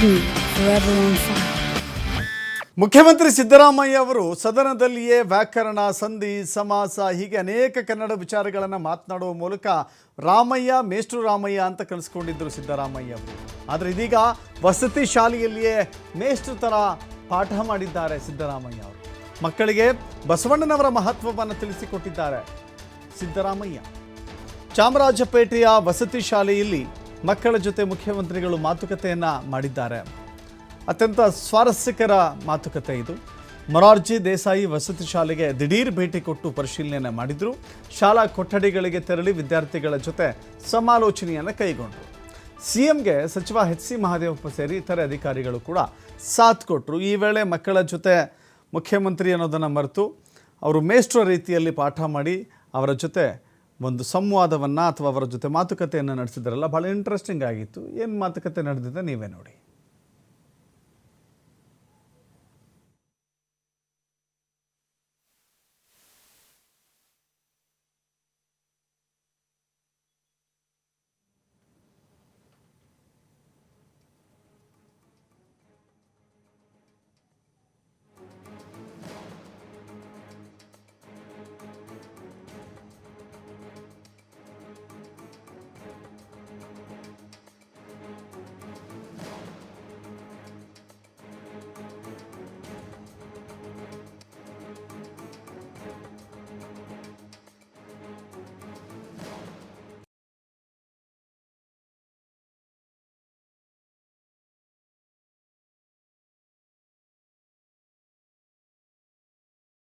Babylon 5. ಮುಖ್ಯಮಂತ್ರಿ ಸಿದ್ದರಾಮಯ್ಯ ಅವರು ಸದನದಲ್ಲಿಯೇ ವ್ಯಾಕರಣ, ಸಂಧಿ, ಸಮಾಸ, ಹೀಗೆ ಅನೇಕ ಕನ್ನಡ ವಿಚಾರಗಳನ್ನು ಮಾತನಾಡುವ ಮೂಲಕ ರಾಮಯ್ಯ, ಮೇಷ್ಟ್ರು ರಾಮಯ್ಯ ಅಂತ ಕಲಿಸ್ಕೊಂಡಿದ್ದರು ಸಿದ್ದರಾಮಯ್ಯ ಅವರು. ಆದರೆ ಇದೀಗ ವಸತಿ ಶಾಲೆಯಲ್ಲಿಯೇ ಮೇಷ್ಟ್ರು ಥರ ಪಾಠ ಮಾಡಿದ್ದಾರೆ ಸಿದ್ದರಾಮಯ್ಯ ಅವರು. ಮಕ್ಕಳಿಗೆ ಬಸವಣ್ಣನವರ ಮಹತ್ವವನ್ನು ತಿಳಿಸಿಕೊಟ್ಟಿದ್ದಾರೆ ಸಿದ್ದರಾಮಯ್ಯ. ಚಾಮರಾಜಪೇಟೆಯ ವಸತಿ ಶಾಲೆಯಲ್ಲಿ ಮಕ್ಕಳ ಜೊತೆ ಮುಖ್ಯಮಂತ್ರಿಗಳು ಮಾತುಕತೆಯನ್ನು ಮಾಡಿದ್ದಾರೆ. ಅತ್ಯಂತ ಸ್ವಾರಸ್ಯಕರ ಮಾತುಕತೆ ಇದು. ಮೊರಾರ್ಜಿ ದೇಸಾಯಿ ವಸತಿ ಶಾಲೆಗೆ ದಿಢೀರ್ ಭೇಟಿ ಕೊಟ್ಟು ಪರಿಶೀಲನೆ ಮಾಡಿದರು. ಶಾಲಾ ಕೊಠಡಿಗಳಿಗೆ ತೆರಳಿ ವಿದ್ಯಾರ್ಥಿಗಳ ಜೊತೆ ಸಮಾಲೋಚನೆಯನ್ನು ಕೈಗೊಂಡರು. ಸಿಎಂಗೆ ಸಚಿವ ಎಚ್ ಸಿ ಮಹಾದೇವಪ್ಪ ಸೇರಿ ಇತರೆ ಅಧಿಕಾರಿಗಳು ಕೂಡ ಸಾಥ್ ಕೊಟ್ಟರು ಈ ವೇಳೆ ಮಕ್ಕಳ ಜೊತೆ ಮುಖ್ಯಮಂತ್ರಿ ಅನ್ನೋದನ್ನು ಮರೆತು ಅವರು ಮೇಷ್ಟ್ರ ರೀತಿಯಲ್ಲಿ ಪಾಠ ಮಾಡಿ ಅವರ ಜೊತೆ ಒಂದು ಸಂವಾದವನ್ನು ಅಥವಾ ಅವರ ಜೊತೆ ಮಾತುಕತೆಯನ್ನು ನಡೆಸಿದ್ರಲ್ಲ ಭಾಳ ಇಂಟ್ರೆಸ್ಟಿಂಗ್ ಆಗಿತ್ತು. ಏನು ಮಾತುಕತೆ ನಡೆದಿದೆ ನೀವೇ ನೋಡಿ.